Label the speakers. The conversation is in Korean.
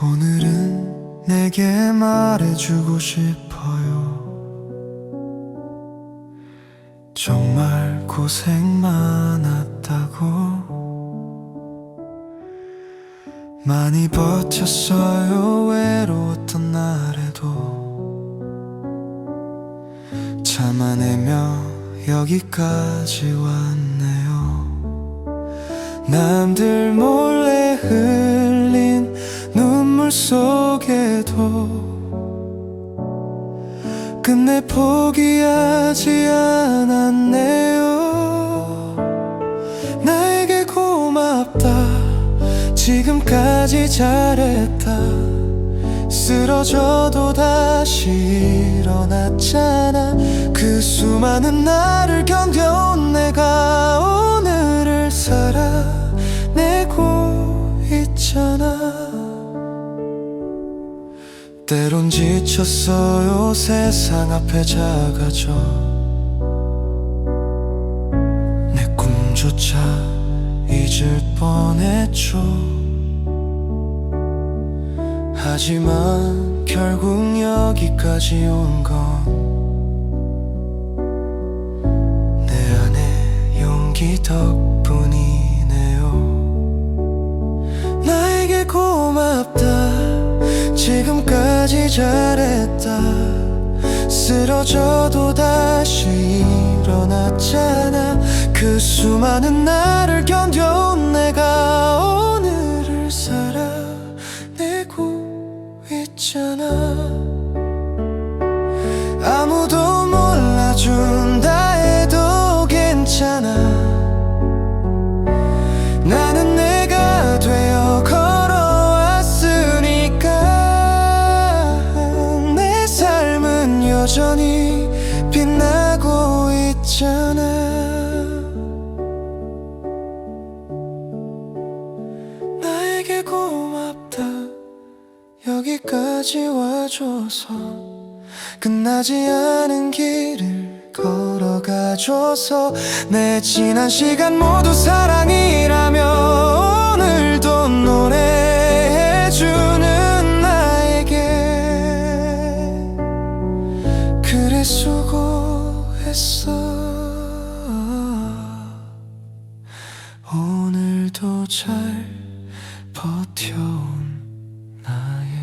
Speaker 1: 오늘은 내게 말해주고 싶어요. 정말 고생 많았다고. 많이 버텼어요 외로웠던 날에도. 참아내며 여기까지 왔네요. 남들 몰래 흘린 눈물 속에도 끝내 포기하지 않았네요. 나에게 고맙다. 지금까지 잘했다. 쓰러져도 다시 일어났잖아. 그 수많은 나를 견뎌온 내가 때론 지쳤어요. 세상 앞에 작아져. 내 꿈조차 잊을 뻔했죠. 하지만 결국 여기까지 온 건 내 안에 용기 덕분 지금까지 잘했다. 쓰러져도 다시 일어났잖아. 그 수많은 나를 견뎌온 내가 오늘을 살아내고 있잖아 여전히 빛나고 있잖아. 나에게 고맙다. 여기까지 와줘서 끝나지 않은 길을 걸어가줘서 내 지난 시간 모두 사랑이라며 수고했어. 오늘도 잘 버텨온 나의